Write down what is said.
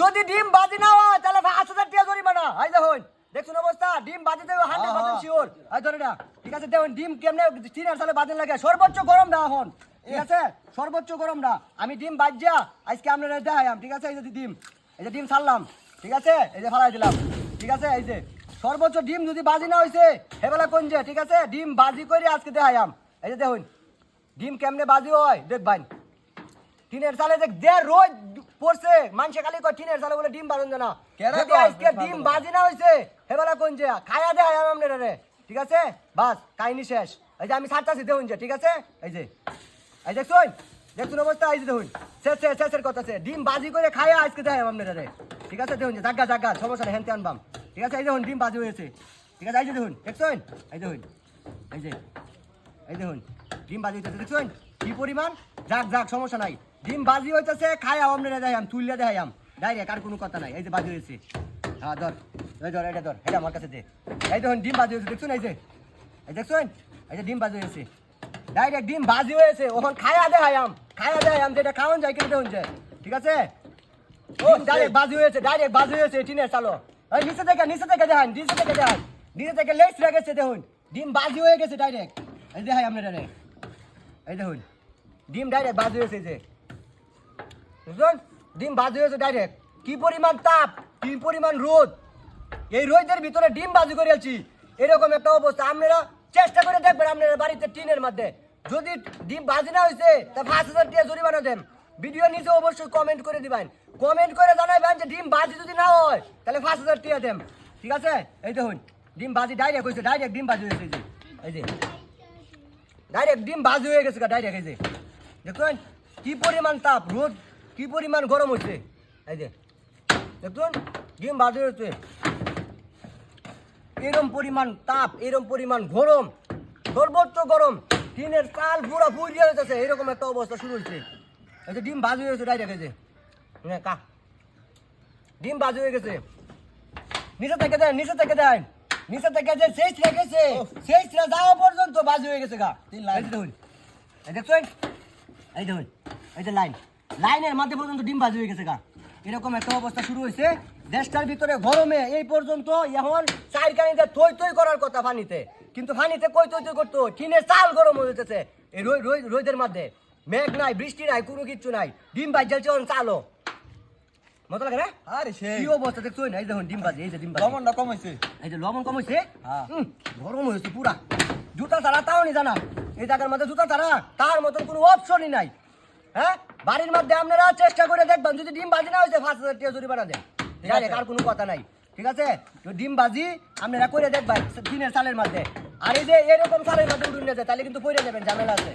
যদি ডিম বাজি না হয়, তাহলে পাঁচ হাজার টাকা জরিমানা। এই দেখুন দেখুন অবস্থা, ডিম বাজি দেবে হান্ড্রেড পার্সেন্ট শিওর ধরে না, ঠিক আছে, দেখুন, ডিম কেমনে তিন সালে বাজিন লাগে। সর্বোচ্চ গরম না এখন, ঠিক আছে? সর্বোচ্চ গরম না। আমি ডিম বাজিয়া আজকে আপনারা দেখাইম ঠিক আছে? এই যে ডিম, এই যে ডিম ছাড়লাম, ঠিক আছে? এই যে ফালাই দিলাম, ঠিক আছে? এই যে, সর্বোচ্চ ডিম যদি বাজি না হয়েছে হেবেলা কোন যে, ঠিক আছে? ডিম বাজি করে আজকে দেখাইম এই যে দেখুন, ডিম কেমনে বাজি হয় দেখবেন টিনের চালে যে দে রোজ পড়ছে মানুষে খালি কয় টিনের চালে বলে ডিম বাজন না কেডা যদি আজকে ডিম বাজি না হইছে হেবেলা কোন যে খায়া দে আয়াম আমনে রে ঠিক আছে? বাস কাহিনী শেষ। এই যে আমি সাতটা সিদ্ধে হইছে ঠিক আছে? এই যে এই দেখুন দেখুন অবস্থা এই যে দেখুন শেষ শেষ শেষের কথা আছে। ডিম বাজি করে খায়া আজকে দেয় আমনে রে ঠিক আছে? দেখুন যে জাগা জাগা সমস্যা নেই হেনতে আনবাম। ঠিক আছে? এই দেখুন ডিম বাজি হয়েছে। ঠিক আছে? এই যে দেখুন দেখুন এই দেখুন এই যে এই দেখুন ডিম বাজি হইতেছে দেখছেন? কি পরিমাণ? যাক যাক সমস্যা নাই। ডিম বাজি হইতেছে খাই আমরা দেখাম তুললে দেখাম ডাইরেক্ট আর কোনো কথা নাই এই যে বাজি হয়েছে হ্যাঁ ধর এই ধর এটা ধর এটা আমার কাছে দে। এই দেখুন ডিম বাজি হয়েছে দেখছেন এই যে। এই দেখছেন এই যে ডিম বাজি হয়েছে ডাইরেক্ট ডিম বাজি হয়েছে ওখান খায়া দেখাম খায়া দেখাম যেটা খাওয়ান যায় কিন্তু দেখুন যে ঠিক আছে? ও ডাইরেক্ট বাজি হয়েছে ডাইরেক্ট বাজি হয়েছে টিনের চালো এই নিচে থেকে নিচে থেকে দেখান নিচে থেকে দেখান। নিচে থেকে লেস রেখেছে দেখুন। ডিম বাজি হয়ে গেছে ডাইরেক্ট এই দেখাই আপনারা রে এই দেখুন ডিম ডাইরেক্ট বাজি হয়েছে এই যে। বুঝলেন? ডিম বাজি হয়েছে ডাইরেক্ট কি পরিমাণ তাপ, কি পরিমাণ রোদ? এই রোদের ভিতরে ডিম বাজি করে আছি। এরকম একটা অবস্থা। আপনারা চেষ্টা করে দেখবেন আপনারা বাড়িতে টিনের মধ্যে। যদি ডিম বাজি না হয়েছে, তা পাঁচ হাজার টাকা জরিমানা দেন। ভিডিও নিচে অবশ্যই কমেন্ট করে দিবেন। কমেন্ট করে জানাবেন যে ডিম বাজি যদি না হয়, তাহলে পাঁচ হাজার টাকা দেন। ঠিক আছে? এই দেখুন, ডিম বাজি ডাইরেক্ট হয়েছে ডাইরেক্ট ডিম বাজি হয়েছে, এই যে ডাইরেক্ট ডিম বাজি হয়ে গেছে ডাইরেক্ট এই যে। দেখুন কি পরিমাণ তাপ, রোদ কি পরিমাণ গরম হচ্ছে এই যে দেখুন ডিম বাজি হয়েছে এরম পরিমাণ তাপ এরম পরিমাণ গরম সর্বোচ্চ গরম টিনের চাল পুরো পুড়িয়ে হয়েছে এরকম একটা অবস্থা শুরু হয়েছে এই যে ডিম বাজি হয়েছে ডাইরেক্ট এই যে। নে, কা। ডিম বাজি হয়ে গেছে। নিচে থেকে দেন নিচে থেকে দেন। নিচে থেকে যে শেষ রেখেছে শেষ যাওয়া পর্যন্ত বাজি হয়ে গেছে গা। তিন লাইন। দেখুন এই দেখছেন? এই দেখুন এই যে লাইন। লাইনের মধ্যে পর্যন্ত ডিম বাজি হয়ে গেছে গা। এরকম একটা অবস্থা শুরু হয়েছে। দেশটার ভিতরে গরমে এই পর্যন্ত এখন চার কানিতে থই থই করার কথা পানিতে কিন্তু পানিতে কই থই থই করতো? টিনের চাল গরম হয়ে যেতেছে। এই রোদ রোদ- রোদের মধ্যে মেঘ নাই বৃষ্টি নাই কোনো কিচ্ছু নাই। ডিম ভাজ জ্বলছে এখন চালো মতো লাগে না? আরে সেই। কি অবস্থা দেখছ? না এই দেখুন ডিম বাজি এই যে ডিম বাজি লবণটা কমাইছে এই যে লবণ কম হয়েছে হ্যাঁ। গরম হয়েছে পুরা। জুতা ছাড়া তাও নি জানা। এই জায়গার মধ্যে জুতা ছাড়া তার মতন কোনো অপশনই নাই। হ্যাঁ? বাড়ির মধ্যে আপনারা চেষ্টা করে দেখবেন যদি ডিম বাজি না হয়েছে পাঁচ হাজার টাকা জরিমানা দেন। ঠিক কার আর কোনো কথা নাই। ঠিক আছে? তো ডিম বাজি আপনারা করে দেখবেন দিনের সালের মধ্যে। আর এই যে এরকম সালের মধ্যে উঠুন যায়, তাহলে কিন্তু পড়ে যাবেন ঝামেলা আছে?